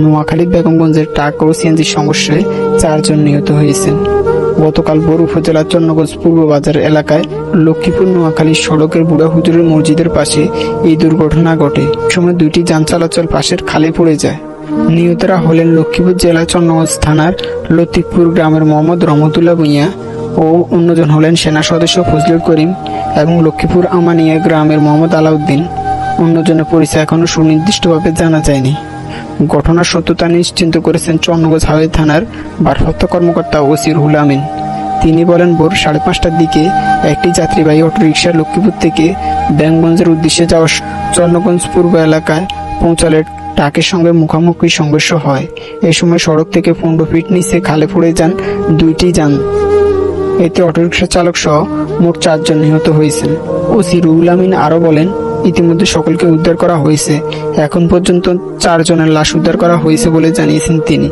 নোয়াখালী বেগমগঞ্জের ট্রাক ও সিএনজি সমস্যায় চারজন নিহত হয়েছেন। গতকাল বড় উপজেলার চন্নগঞ্জ পূর্ব বাজার এলাকায় লক্ষ্মীপুর নোয়াখালী সড়কের বুড়া হুজুরের মসজিদের পাশে এই দুর্ঘটনা ঘটে। সময় দুইটি যান চলাচল পাশের খালে পড়ে যায়। নিহতরা হলেন লক্ষ্মীপুর জেলার চন্নগঞ্জ থানার লতিফপুর গ্রামের মোহাম্মদ রহমতুল্লাহ ভুঁইয়া ও অন্যজন হলেন সেনা সদস্য ফজলুল করিম এবং লক্ষ্মীপুর আমানিয়া গ্রামের মোহাম্মদ আলাউদ্দিন। অন্যজনের পরিচয় এখনও সুনির্দিষ্টভাবে জানা যায়নি। ঘটনার সত্যতা নিশ্চিন্ত করেছেন চন্নগঞ্জ হাওয়াই থানার ভারপ্রাপ্ত কর্মকর্তা ওসির হুল আমিন। তিনি বলেন, ভোর সাড়ে পাঁচটার দিকে একটি যাত্রীবাহী অটোরিকশা লক্ষ্মীপুর থেকে ব্যাঙ্গগঞ্জের উদ্দেশ্যে যাওয়া চন্দ্রগঞ্জ পূর্ব এলাকায় পৌঁছালে ট্রাকের সঙ্গে মুখোমুখি সংঘর্ষ হয়। এ সময় সড়ক থেকে পনেরো ফিট নিচে খালে পড়ে যান দুইটি যান। এতে অটোরিকশা চালক সহ মোট চারজন নিহত হয়েছেন। ওসি রুহুল আমিন আরও বলেন ইতিমধ্যে সকলকে উদ্ধার করা হয়েছে। এখন পর্যন্ত চারজনের লাশ উদ্ধার করা হয়েছে বলে জানিয়েছেন তিনি।